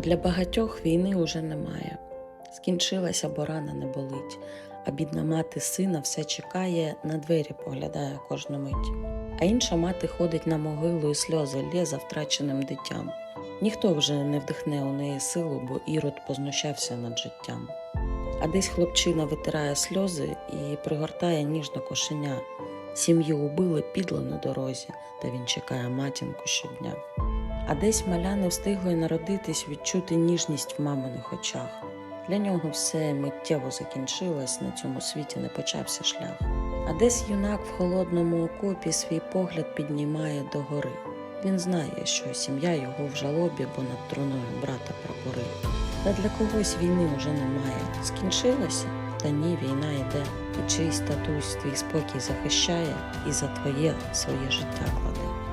Для багатьох війни уже немає. Скінчилася, бо рана не болить, а бідна мати сина все чекає, на двері поглядає кожну мить. А інша мати ходить на могилу і сльози лє за втраченим дитям. Ніхто вже не вдихне у неї силу, бо ірод познущався над життям. А десь хлопчина витирає сльози і пригортає ніжно кошеня. Сім'ю убили підло на дорозі, та він чекає матінку щодня. А десь маля не встигло й народитись відчути ніжність в маминих очах. Для нього все миттєво закінчилось, на цьому світі не почався шлях. А десь юнак в холодному окопі свій погляд піднімає догори. Він знає, що сім'я його в жалобі, бо над труною брата прапори. Та для когось війни вже немає. Скінчилося? Та ні, війна йде. І чийсь татусь твій спокій захищає і за твоє своє життя кладе.